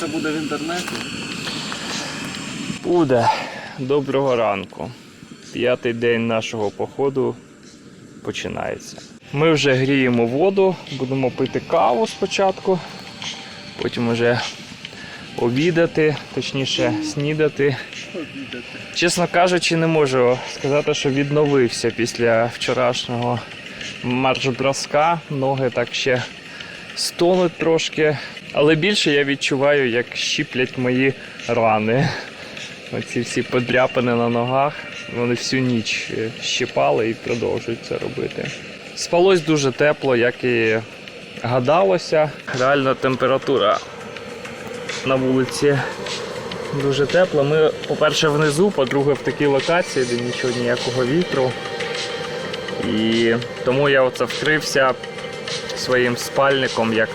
все буде в інтернеті. Буде. Доброго ранку. П'ятий день нашого походу починається. Ми вже гріємо воду, будемо пити каву спочатку, потім вже обідати, точніше снідати. Чесно кажучи, не можу сказати, що відновився після вчорашнього марш-броска. Ноги так ще стонуть трошки. Але більше я відчуваю, як щіплять мої рани. Оці всі подряпини на ногах, вони всю ніч е, щипали і продовжують це робити. Спалось дуже тепло, як і гадалося. Реальна температура на вулиці дуже тепла. Ми, по-перше, внизу, по-друге, в такій локації, де нічого ніякого вітру. І тому я оце вкрився своїм спальником як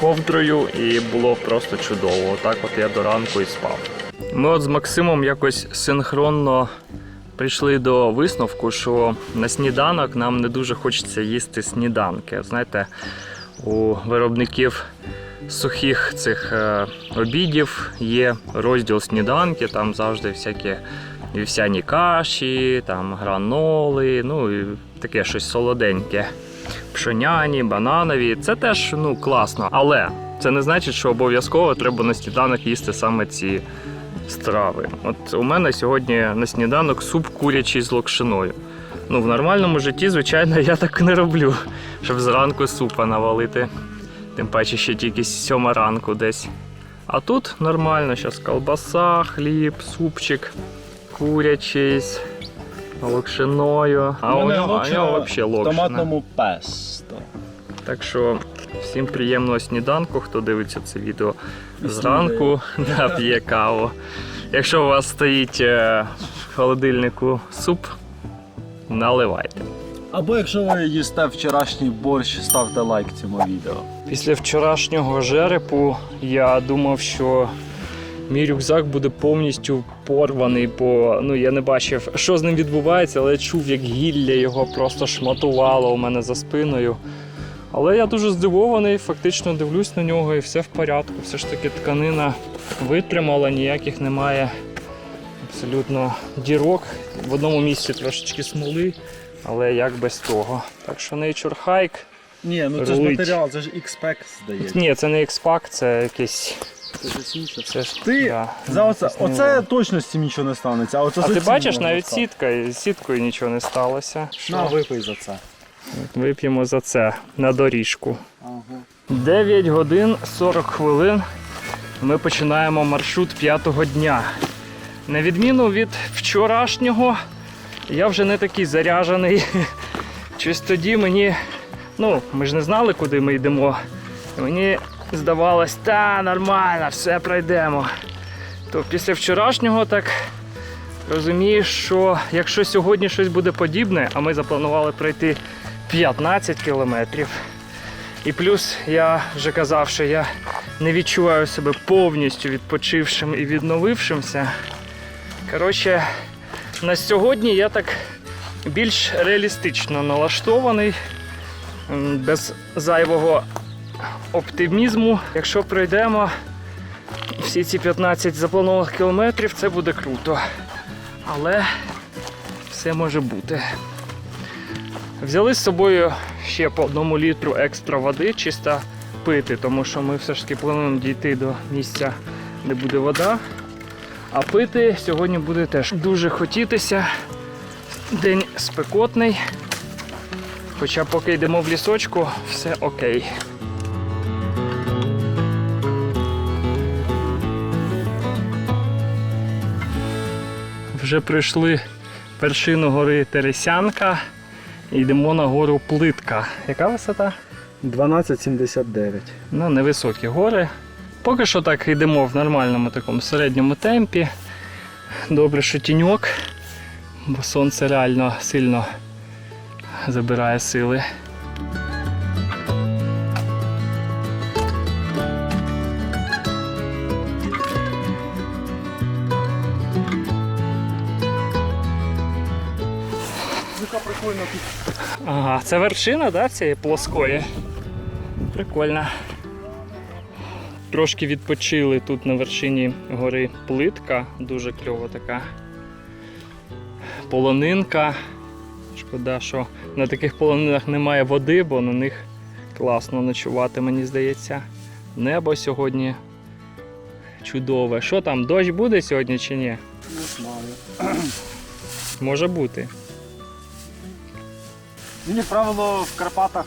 ковдрою, і було просто чудово. Отак от я до ранку і спав. Ми от з Максимом якось синхронно прийшли до висновку, що на сніданок нам не дуже хочеться їсти сніданки. Знаєте, у виробників сухих цих е, обідів є розділ сніданки, там завжди всякі вівсяні каші, там граноли, ну і таке щось солоденьке. Пшоняні, бананові. Це теж ну, класно. Але це не значить, що обов'язково треба на сніданок їсти саме ці страви. От у мене сьогодні на сніданок суп курячий з локшиною. Ну, в нормальному житті, звичайно, я так не роблю, щоб зранку супа навалити. Тим паче ще тільки сьома ранку десь. А тут нормально, зараз колбаса, хліб, супчик, курячий локшиною. А у нього, а взагалі в локшина. томатному песто. Так що всім приємного сніданку, хто дивиться це відео зранку, да, п'є каву. Якщо у вас стоїть е, в холодильнику суп, наливайте. Або якщо ви їсте вчорашній борщ, ставте лайк цьому відео. Після вчорашнього жерепу я думав, що мій рюкзак буде повністю порваний, бо ну, я не бачив, що з ним відбувається, але я чув, як гілля його просто шматувало у мене за спиною. Але я дуже здивований, фактично дивлюсь на нього і все в порядку. Все ж таки тканина витримала, ніяких немає абсолютно дірок. В одному місці трошечки смоли, але як без того. Так що Nature Hike. Ні, ну це ж матеріал, це ж X-Pack здається. Ні, це не X-Pack, це якийсь. Це ж Ти да, За оце, оце знаю. точно з цим нічого не станеться. А, оце А ти бачиш, навіть стати. сітка, сіткою нічого не сталося. На, випий за це. Вип'ємо за це на доріжку. Ага. 9 годин 40 хвилин. Ми починаємо маршрут п'ятого дня. На відміну від вчорашнього, я вже не такий заряжений. Щось тоді мені. Ну, ми ж не знали, куди ми йдемо. Мені здавалось, та нормально, все пройдемо. То після вчорашнього так розумієш, що якщо сьогодні щось буде подібне, а ми запланували пройти 15 кілометрів. І плюс я вже казав, що я не відчуваю себе повністю відпочившим і відновившимся. Коротше, на сьогодні я так більш реалістично налаштований, без зайвого оптимізму. Якщо пройдемо всі ці 15 запланованих кілометрів, це буде круто. Але все може бути. Взяли з собою ще по одному літру екстра води, чисто пити, тому що ми все ж таки плануємо дійти до місця, де буде вода. А пити сьогодні буде теж дуже хотітися. День спекотний. Хоча поки йдемо в лісочку, все окей. Вже прийшли вершину гори Тересянка. І йдемо на гору Плитка. Яка висота? 12,79. Ну, невисокі гори. Поки що так йдемо в нормальному такому середньому темпі. Добре, що тіньок, бо сонце реально сильно забирає сили. Яка. Ага, це вершина, да, цієї плоскої. Прикольно. трошки відпочили тут на вершині гори плитка, дуже кльова така полонинка. Шкода, що на таких полонинах немає води, бо на них класно ночувати, мені здається. Небо сьогодні чудове. Що там, дощ буде сьогодні чи ні? Не знаю. Може бути. Мені, як правило, в Карпатах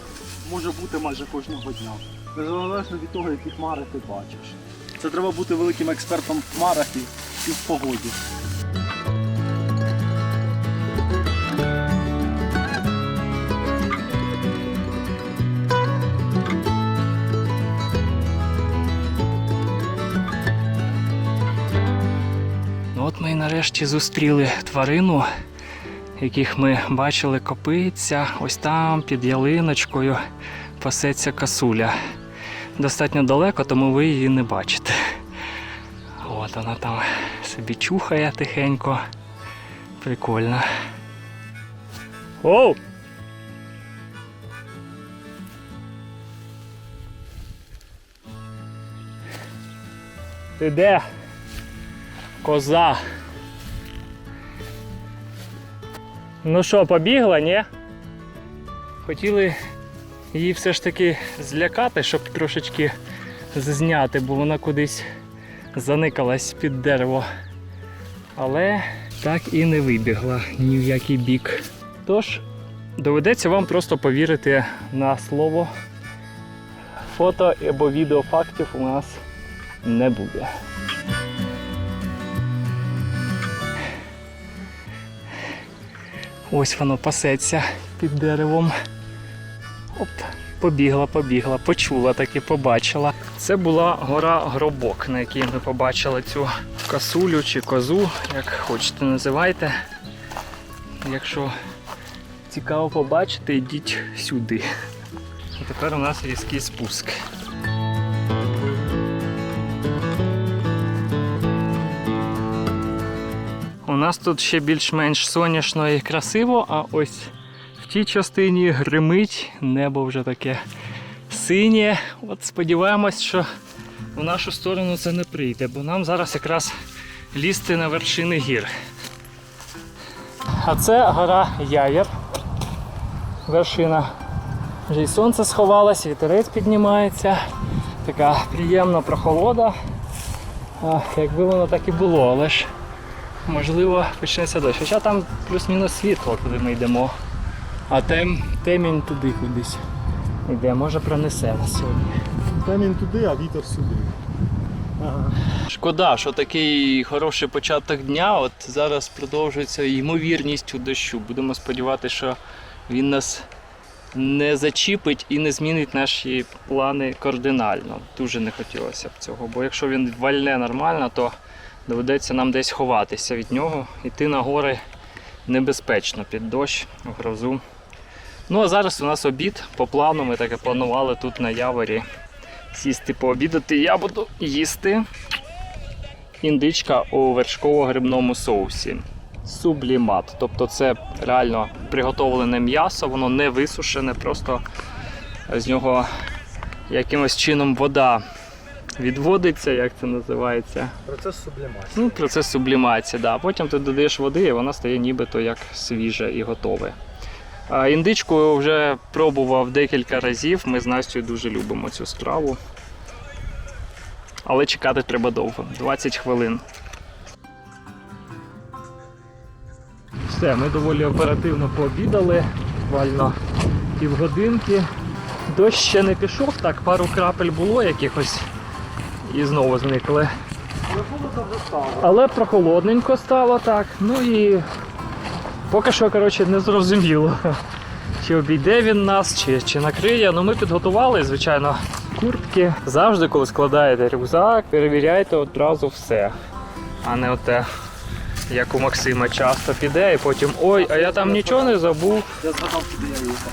може бути майже кожного дня. Незалежно від того, які хмари ти бачиш. Це треба бути великим експертом в хмарах і, і в погоді. Ну от ми і нарешті зустріли тварину, яких ми бачили копиться. Ось там під ялиночкою пасеться касуля. Достатньо далеко, тому ви її не бачите. От вона там собі чухає тихенько. Прикольно. Оу! Ти де? Коза. Ну що, побігла, ні? Хотіли її все ж таки злякати, щоб трошечки зняти, бо вона кудись заникалась під дерево. Але так і не вибігла ні в який бік. Тож, доведеться вам просто повірити на слово. Фото або відео фактів у нас не буде. Ось воно пасеться під деревом. Оп, побігла, побігла, почула таки, побачила. Це була гора Гробок, на якій ми побачили цю касулю чи козу, як хочете називайте. Якщо цікаво побачити, йдіть сюди. А тепер у нас різкий спуск. У нас тут ще більш-менш сонячно і красиво, а ось в тій частині гримить, небо вже таке синє. От сподіваємось, що в нашу сторону це не прийде, бо нам зараз якраз лізти на вершини гір. А це гора Яєр. Вершина. Вже й сонце сховалось, вітерець піднімається. Така приємна прохолода. А, якби воно так і було, але ж можливо почнеться дощ. Хоча там плюс-мінус світло, куди ми йдемо. А тем, темінь туди кудись йде, може пронесе нас сьогодні. Темінь туди, а вітер сюди. Шкода, що такий хороший початок дня. От зараз продовжується ймовірність у дощу. Будемо сподіватися, що він нас не зачіпить і не змінить наші плани кардинально. Дуже не хотілося б цього. Бо якщо він вальне нормально, то доведеться нам десь ховатися від нього. Іти на гори небезпечно під дощ, грозу. Ну а зараз у нас обід. По плану ми таке планували тут на Яворі сісти пообідати. Я буду їсти індичка у вершково-грибному соусі. Сублімат. Тобто це реально приготовлене м'ясо, воно не висушене, просто з нього якимось чином вода відводиться, як це називається. Процес сублімації. Ну, процес сублімації, да. Потім ти додаєш води, і вона стає нібито як свіже і готове. А індичку вже пробував декілька разів. Ми з Настю дуже любимо цю страву. Але чекати треба довго 20 хвилин. Все, ми доволі оперативно пообідали, буквально півгодинки. Дощ ще не пішов, так пару крапель було якихось і знову зникли. Але прохолодненько стало так. Ну і поки що, коротше, не зрозуміло, чи обійде він нас, чи, чи накриє. Ну ми підготували, звичайно, куртки. Завжди, коли складаєте рюкзак, перевіряйте одразу все. А не оте, як у Максима часто піде, і потім ой, а я там нічого не забув. Я згадав, куди я їхав.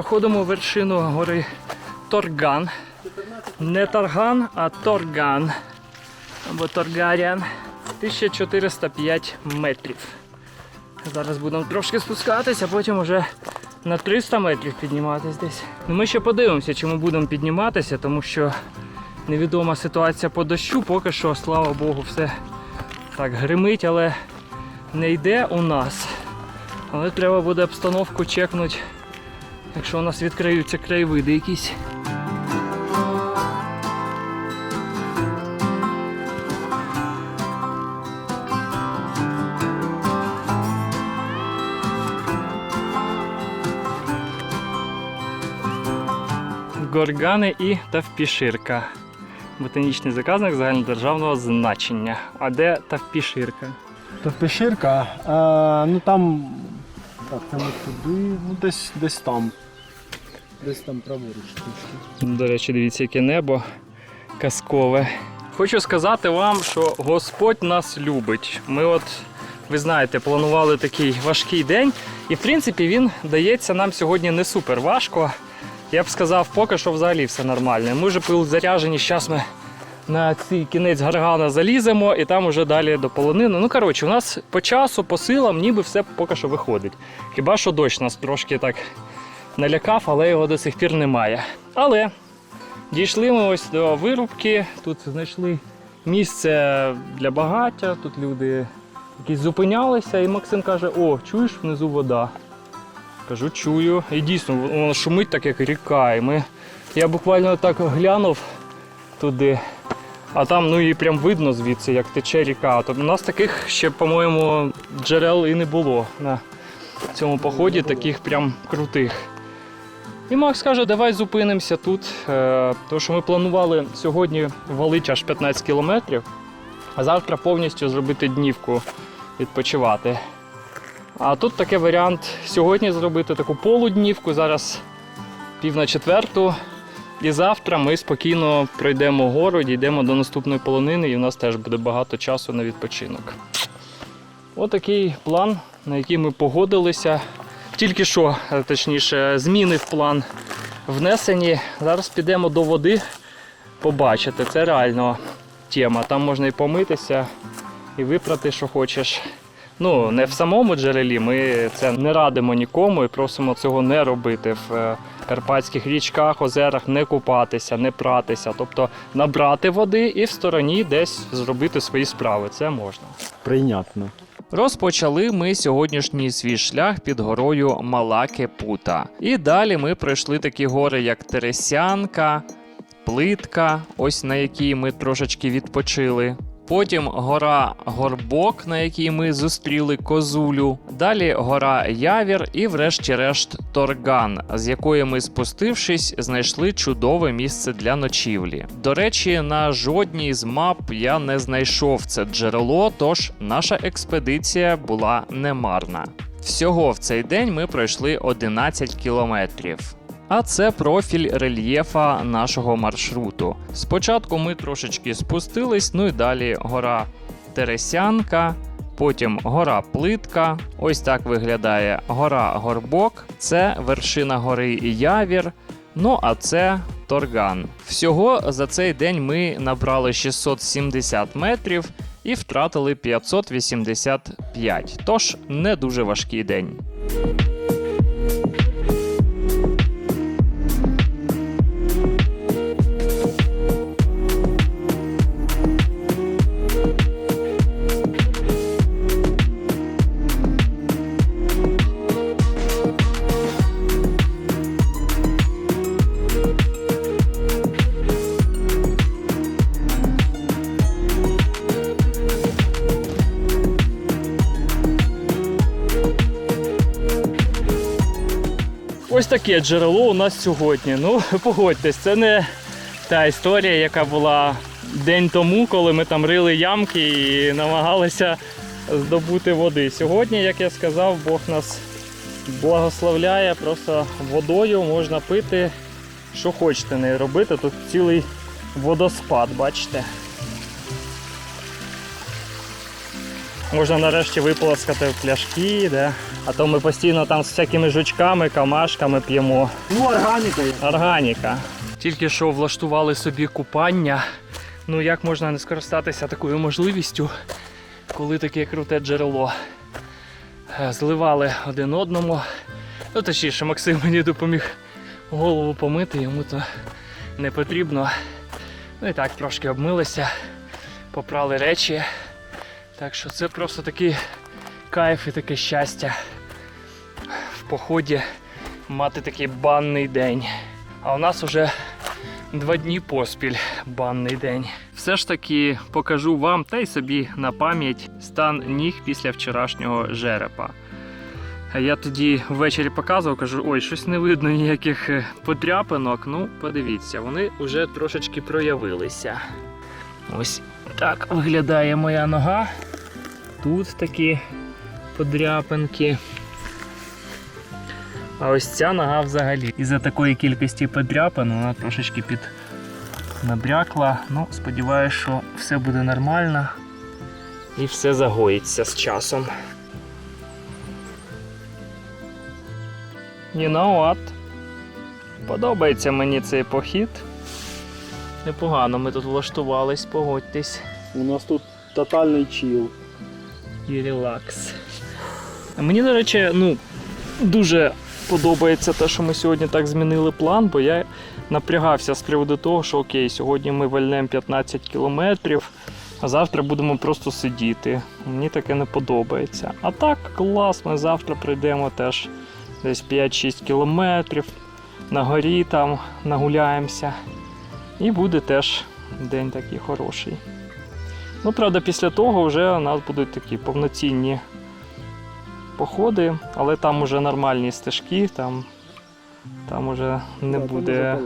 Проходимо вершину гори Торган. Не Тарган, а Торган. Або Торгаріан. 1405 метрів. Зараз будемо трошки спускатися, а потім вже на 300 метрів підніматись десь. Ну, ми ще подивимося, чи ми будемо підніматися, тому що невідома ситуація по дощу. Поки що, слава Богу, все так гримить, але не йде у нас. Але треба буде обстановку чекнути, якщо у нас відкриються краєвиди якісь. Горгани і Тавпіширка. Ботанічний заказник загальнодержавного значення. А де Тавпіширка? То пещерка, а, ну там. Так, ми туди, ну десь десь там. Десь там праворуч трішки. До речі, дивіться, яке небо казкове. Хочу сказати вам, що Господь нас любить. Ми от, ви знаєте, планували такий важкий день, і в принципі він дається нам сьогодні не супер важко. Я б сказав, поки що взагалі все нормально. Ми вже пил заряжені, зараз ми на цей кінець гаргана заліземо і там уже далі до полонини. Ну коротше, у нас по часу, по силам, ніби все поки що виходить. Хіба що дощ нас трошки так налякав, але його до сих пір немає. Але дійшли ми ось до вирубки. Тут знайшли місце для багаття. Тут люди якісь зупинялися, і Максим каже: О, чуєш внизу вода. Кажу, чую. І дійсно, воно шумить так, як ріка. І ми... Я буквально так глянув туди. А там ну і прям видно звідси, як тече ріка. Тобто у нас таких ще, по-моєму, джерел і не було на цьому поході, таких прям крутих. І Макс каже, давай зупинимося тут. Е, тому що ми планували сьогодні валити аж 15 кілометрів, а завтра повністю зробити днівку відпочивати. А тут такий варіант сьогодні зробити таку полуднівку, зараз пів на четверту. І завтра ми спокійно пройдемо гору, дійдемо до наступної полонини, і у нас теж буде багато часу на відпочинок. Отакий план, на який ми погодилися. Тільки що, е, точніше, зміни в план внесені. Зараз підемо до води побачити. Це реально тема. Там можна і помитися, і випрати, що хочеш. Ну, не в самому джерелі, ми це не радимо нікому і просимо цього не робити в е, карпатських річках, озерах, не купатися, не пратися. Тобто набрати води і в стороні десь зробити свої справи. Це можна. Прийнятно. Розпочали ми сьогоднішній свій шлях під горою Мала Кепута. І далі ми пройшли такі гори, як Тересянка, Плитка, ось на якій ми трошечки відпочили. Потім гора Горбок, на якій ми зустріли козулю. Далі гора Явір і, врешті-решт, Торган, з якої ми, спустившись, знайшли чудове місце для ночівлі. До речі, на жодній з мап я не знайшов це джерело, тож наша експедиція була немарна. Всього в цей день ми пройшли 11 кілометрів. А це профіль рельєфа нашого маршруту. Спочатку ми трошечки спустились, ну і далі гора Тересянка, потім гора Плитка. Ось так виглядає гора Горбок. Це вершина гори Явір. Ну а це Торган. Всього за цей день ми набрали 670 метрів і втратили 585. Тож не дуже важкий день. Таке джерело у нас сьогодні. Ну, погодьтесь, це не та історія, яка була день тому, коли ми там рили ямки і намагалися здобути води. Сьогодні, як я сказав, Бог нас благословляє просто водою, можна пити, що хочете не робити. Тут цілий водоспад, бачите. Можна нарешті виполоскати в пляшки, да? а то ми постійно там з всякими жучками, камашками п'ємо. Ну, органіка є. Органіка. Тільки що влаштували собі купання. Ну як можна не скористатися такою можливістю, коли таке круте джерело. е, зливали один одному. Ну, точніше, Максим мені допоміг голову помити, йому то не потрібно. Ну і так, трошки обмилися, попрали речі. Так що це просто такий кайф і таке щастя в поході мати такий банний день. А у нас уже два дні поспіль банний день. Все ж таки покажу вам та й собі на пам'ять стан ніг після вчорашнього жерепа. Я тоді ввечері показував, кажу, ой, щось не видно ніяких е, подряпинок. Ну, подивіться, вони вже трошечки проявилися. Ось так виглядає моя нога. Тут такі подряпинки. А ось ця нога взагалі. Із-за такої кількості подряпин вона трошечки під набрякла. Ну, сподіваюся, що все буде нормально і все загоїться з часом. You know what? Подобається мені цей похід. Непогано ми тут влаштувались, погодьтесь. У нас тут тотальний чіл. І релакс. Мені, до речі, ну, дуже подобається те, що ми сьогодні так змінили план, бо я напрягався з приводу того, що окей, сьогодні ми вальнемо 15 кілометрів, а завтра будемо просто сидіти. Мені таке не подобається. А так, клас, ми завтра прийдемо теж десь 5-6 кілометрів, на горі там нагуляємося. І буде теж день такий хороший. Ну, правда, після того вже у нас будуть такі повноцінні походи, але там уже нормальні стежки, там, там уже не буде.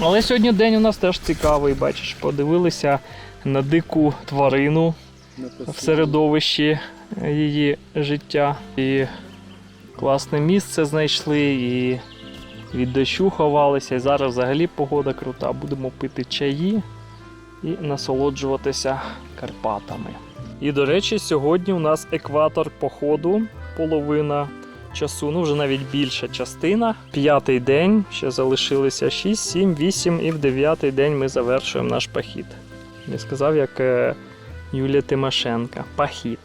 Але сьогодні день у нас теж цікавий, бачиш, подивилися на дику тварину в середовищі її життя. І класне місце знайшли, і від дощу ховалися. І зараз взагалі погода крута. Будемо пити чаї і насолоджуватися Карпатами. І до речі, сьогодні у нас екватор походу, половина часу, ну вже навіть більша частина. П'ятий день, ще залишилися 6, 7, 8 і в дев'ятий день ми завершуємо наш похід. Я сказав, як е, Юлія Тимошенка. Похід.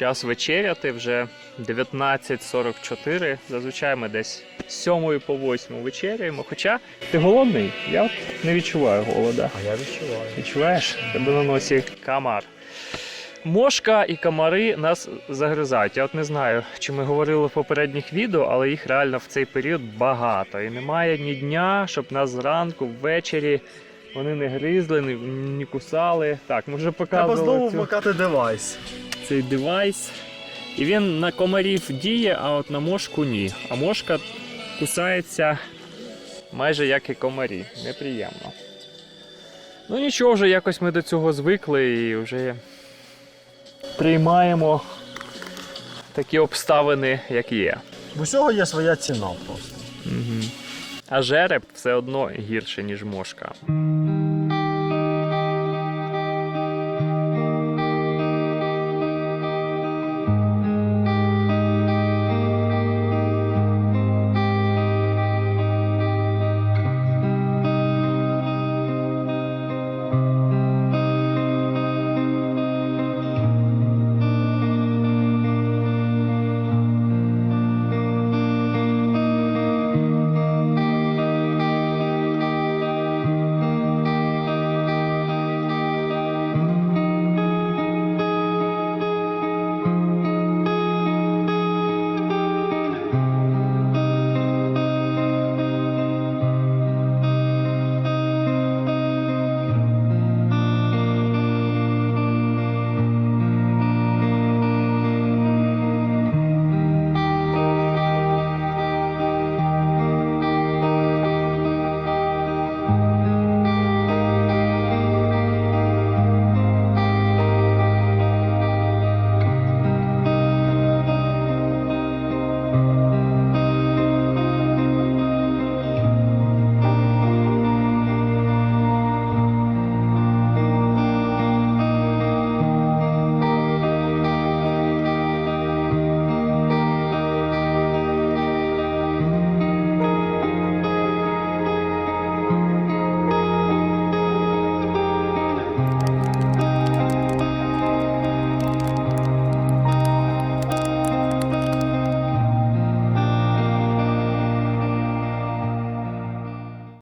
Час вечеряти вже 19.44. Зазвичай ми десь з 7 по 8 вечеряємо. Хоча ти голодний, я от не відчуваю голода. А я відчуваю. Відчуваєш? Тебе на носі комар. Мошка і комари нас загризають. Я от не знаю, чи ми говорили в попередніх відео, але їх реально в цей період багато. І немає ні дня, щоб нас зранку, ввечері вони не гризли, не, не кусали. Так, ми вже Треба показували знову цю вмикати девайс. Цей девайс. І він на комарів діє, а от на мошку ні. А мошка кусається майже як і комарі. Неприємно. Ну нічого, вже якось ми до цього звикли і вже приймаємо такі обставини, як є. В усього є своя ціна просто. Угу. А жереб все одно гірше, ніж мошка.